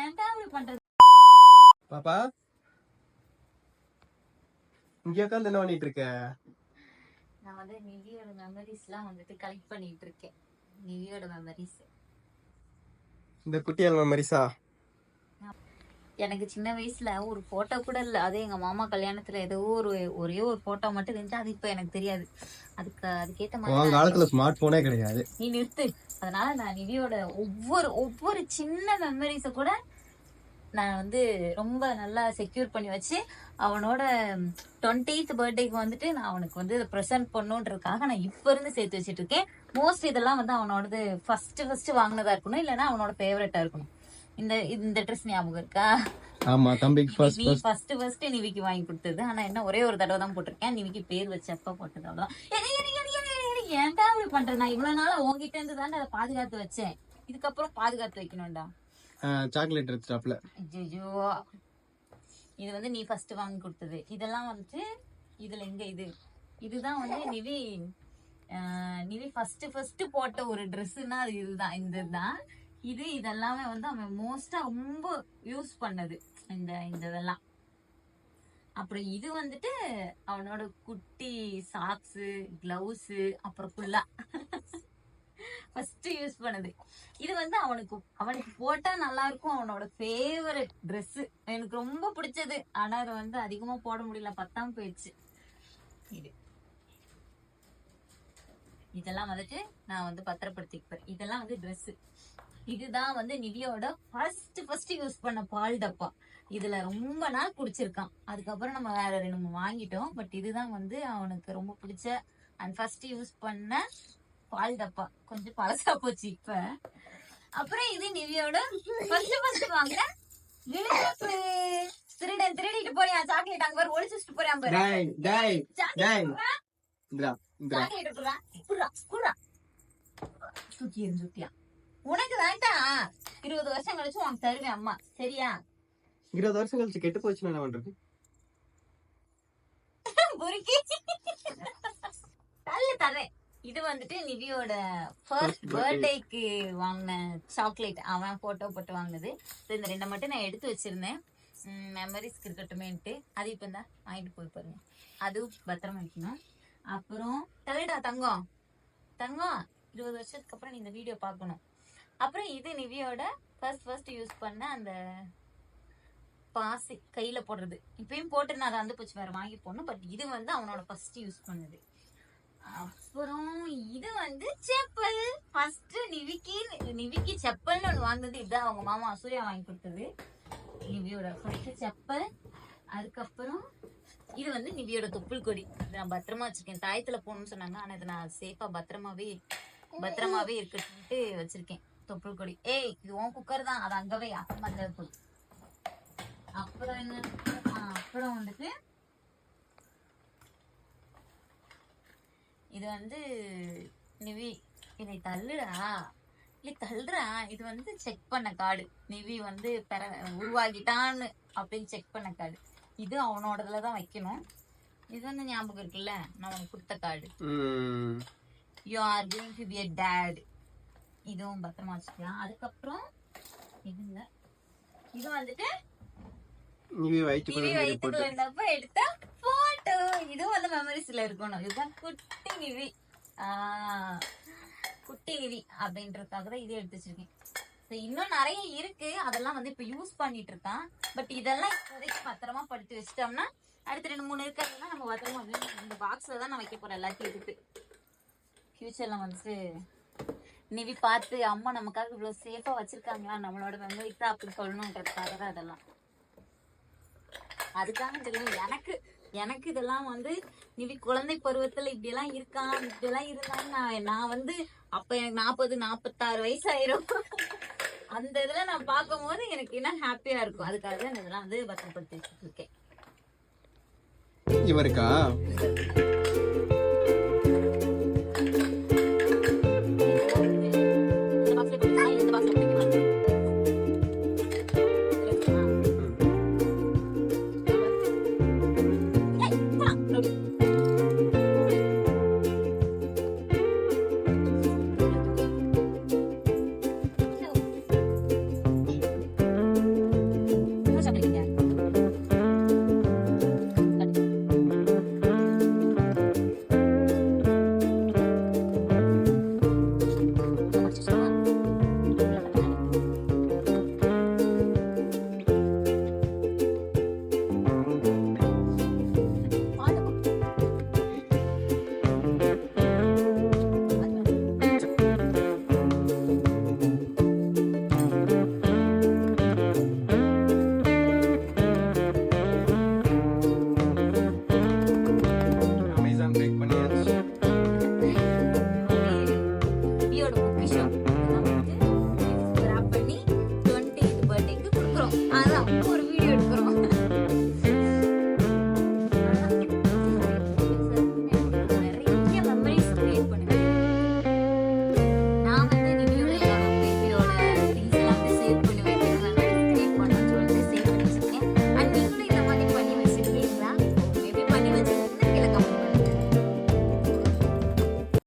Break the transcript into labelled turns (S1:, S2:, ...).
S1: ஏன்டா பண்றது?
S2: பாப்பா இங்க உட்காந்து என்ன பண்ணிட்டு இருக்க?
S1: நான் வந்து நிவியோட மெமரிஸ் எல்லாம் வந்துட்டு கலெக்ட் பண்ணிட்டு இருக்கேன். நிவியோட மெமரிஸ்
S2: இந்த குட்டியால் மெமரிஸா
S1: எனக்கு சின்ன வயசுல ஒரு போட்டோ கூட இல்ல. அது எங்க மாமா கல்யாணத்துல ஏதோ ஒரு ஒரே ஒரு போட்டோ மட்டும் இருந்துச்சு. அது இப்ப எனக்கு தெரியாது. அதுக்கு அதுக்கேத்த மாதிரி
S2: காலத்துல ஸ்மார்ட் போனே கிடையாது.
S1: நீ நிறுத்து. அதனால நான் நிவியோட ஒவ்வொரு ஒவ்வொரு சின்ன மெமரிஸ கூட நான் வந்து ரொம்ப நல்லா செக்யூர் பண்ணி வச்சு அவனோட டுவெண்ட்டீத் பர்த்டேக்கு வந்துட்டு நான் அவனுக்கு வந்து ப்ரெசென்ட் பண்ணுன்றதுக்காக நான் இப்ப இருந்து சேர்த்து வச்சிட்டு இருக்கேன். மோஸ்ட் இதெல்லாம் வந்து அவனோடது ஃபர்ஸ்ட் ஃபர்ஸ்ட் வாங்கினதா இருக்கணும். இல்லைன்னா அவனோட ஃபேவரட்டா இருக்கணும். இந்த இந்த ட்ரெஸ் ஞாபகம் இருக்கா?
S2: ஆமா தம்பிக்கு ஃபர்ஸ்ட்
S1: நீ ஃபர்ஸ்ட் ஃபர்ஸ்ட் நிவிக்கு வாங்கி கொடுத்தது. ஆனா என்ன ஒரே ஒரு தடவை தான் போட்டிருக்கேன். நிவிக்கு பேர் வச்சப்ப போட்டது அவ்வளவுதான். ஏன்டா இப்படி பண்ற? நான் இவ்வளவு நாளா உன்கிட்ட இருந்து தானே அதை பாதுகாத்து வச்சேன். இதுக்கப்புறம் பாதுகாத்து வைக்கணும்டா.
S2: சாக்லேட் எடுத்துட்டாப்ல
S1: ஐயோ இது வந்து நீ ஃபர்ஸ்ட் வாங்கி கொடுத்தது. இதெல்லாம் வந்துட்டு இதுல எங்க இது? இதுதான் வந்து நிவி நிவி ஃபர்ஸ்ட் ஃபர்ஸ்ட் போட்ட ஒரு ட்ரெஸ்ஸுன்னா அது இதுதான். இந்த இதுதான். இது இதெல்லாமே வந்து அவன் மோஸ்டா ரொம்ப யூஸ் பண்ணது. இந்த இந்த இதெல்லாம். அப்புறம் இது வந்துட்டு அவனோட குட்டி சாக்ஸ் கிளவுஸ் அப்புறம் ஃபுல்லா ஃபர்ஸ்ட் யூஸ் பண்ணது. இது வந்து அவனுக்கு அவனுக்கு போட்டா நல்லா இருக்கும் அவனோட ஃபேவரட் ட்ரெஸ் எனக்கு ரொம்ப பிடிச்சது. ஆனா அது வந்து அதிகமா போட முடியல. பத்தாம் போயிடுச்சு. இது. இதெல்லாம் வந்துட்டு நான் வந்து பத்திரப்படுத்திப்பேன் இதெல்லாம் வந்து ட்ரெஸ்ஸு இதுதான் வந்து நிவியோட ஃபர்ஸ்ட் ஃபர்ஸ்ட் யூஸ் பண்ண பால் டப்பா. இதுல ரொம்ப நாள் குடிச்சிருக்கான். அதுக்கப்புறம் நம்ம வேற ரெண்டு மூணு வாங்கிட்டோம். பட் இதுதான் வந்து அவனுக்கு ரொம்ப பிடிச்ச அண்ட் ஃபர்ஸ்ட் யூஸ் பண்ண பால் டப்பா. கொஞ்சம் பழசா போச்சு இப்ப. அப்புறம் இது நிவியோட ஃபர்ஸ்ட் ஃபர்ஸ்ட் இழுப்பு திருடன் திருடிட்டு போறியா? சாக்லேட் அங்க பாரு ஒளிச்சுட்டு போறியா பாரு.
S2: டேய் டேய் டேய்.
S1: சாக்லேட்
S2: இந்தா இந்தா.
S1: சாக்லேட் குடுறா? குடுறா குடுறா. தூக்கி எறிஞ்சு விட்டியா உனக்கு வேண்டாம் இருபது வருஷம் கழிச்சு உனக்கு தருவேன் அம்மா. சரியா?
S2: இருபது வருஷம் கழிச்சு கெட்டு போச்சுன்னா என்ன பண்றது?
S1: பொறுக்கி தள்ளு தரேன் இது வந்துட்டு நிவியோட ஃபர்ஸ்ட் பர்த்டேக்கு வாங்கின சாக்லேட் அவன் போட்டோ போட்டு வாங்கினது. இந்த ரெண்டை மட்டும் நான் எடுத்து வச்சிருந்தேன். மெமரிஸ்க்கு இருக்கட்டுமேன்ட்டு. அது இப்போ தான் வாங்கிட்டு போய் பாருங்க. அதுவும் பத்திரமா வைக்கணும். அப்புறம் தள்ளுடா தங்கம். தங்கம். இருபது வருஷத்துக்கு அப்புறம் நீ இந்த வீடியோ பார்க்கணும். அப்புறம் இது நிவியோட ஃபர்ஸ்ட் ஃபர்ஸ்ட் யூஸ் பண்ண அந்த பாசி கையில போடுறது. இப்பயும் போட்டு நான் அதை வந்து போச்சு வேற வாங்கி போடணும். பட் இது வந்து அவனோட ஃபர்ஸ்ட் யூஸ் பண்ணது. அப்புறம் இது வந்து செப்பல். ஃபர்ஸ்ட் நிவிக்கி நிவிக்கி செப்பல்னு ஒன்று வாங்குனது. இதுதான் அவங்க மாமா சூர்யா வாங்கி கொடுத்தது. நிவியோட ஃபர்ஸ்ட் செப்பல். அதுக்கப்புறம் இது வந்து நிவியோட தொப்புள் கொடி. நான் பத்திரமா வச்சிருக்கேன். தாயத்துல போகணும்னு சொன்னாங்க. ஆனா இதை நான் சேஃபா பத்திரமாவே பத்திரமாவே இருக்கட்டும்ட்டு வச்சிருக்கேன். தொப்புள் கொடி ஏய் இது உன் குக்கர் தான். அது அங்கவே அப்புறமா அந்த போய் அப்புறம் என்ன? அப்புறம் வந்துட்டு இது வந்து நிவி இதை தள்ளுடா. இல்லை தள்ளுறா இது வந்து செக் பண்ண கார்டு. நிவி வந்து பெற உருவாகிட்டான்னு அப்படின்னு செக் பண்ண கார்டு. இது அவனோடதுல தான் வைக்கணும். இது வந்து ஞாபகம் இருக்குல்ல? நான் உனக்கு கொடுத்த கார்டு.
S2: ம்.
S1: You are going to be a dad. இதுவும் பத்திரமா வச்சுக்கலாம். அதுக்கப்புறம் இது இல்ல இது வந்துட்டு
S2: போட்டு.
S1: வயிற்றுக்கு வந்தப்ப எடுத்த போட்டோ இதுவும் வந்து மெமரிஸ்ல இருக்கணும். இதுதான் குட்டி நிவி குட்டி நிவி அப்படின்றதுக்காக தான் இது எடுத்து வச்சிருக்கேன். இன்னும் நிறைய இருக்கு. அதெல்லாம் வந்து இப்ப யூஸ் பண்ணிட்டு இருக்கான். பட் இதெல்லாம் இப்போதைக்கு பத்திரமா படுத்து வச்சிட்டோம்னா அடுத்த ரெண்டு மூணு இருக்கிறதுலாம் நம்ம பத்திரமா இந்த பாக்ஸ்ல தான் நான் வைக்க போறேன் எல்லாத்தையும் எடுத்து. ஃபியூச்சர்ல வந்துட்டு நிவி பார்த்து அம்மா நமக்காக இவ்வளவு சேஃபா வச்சிருக்காங்களா? நம்மளோட மெமரிக்கு தான் அப்படி சொல்லணுன்றதுக்காக தான் அதெல்லாம். அதுக்காக தெரியும் எனக்கு எனக்கு இதெல்லாம் வந்து நிவி குழந்தை பருவத்துல இப்படி எல்லாம் இருக்கான் இப்படி எல்லாம் இருந்தான்னு நான் நான் வந்து அப்ப எனக்கு நாற்பது நாற்பத்தாறு வயசு ஆயிரும் அந்த இதுல நான் பார்க்கும்போது எனக்கு என்ன ஹாப்பியா இருக்கும். அதுக்காக தான் இதெல்லாம் வந்து பத்திரப்படுத்தி இருக்கேன்.
S2: இவருக்கா?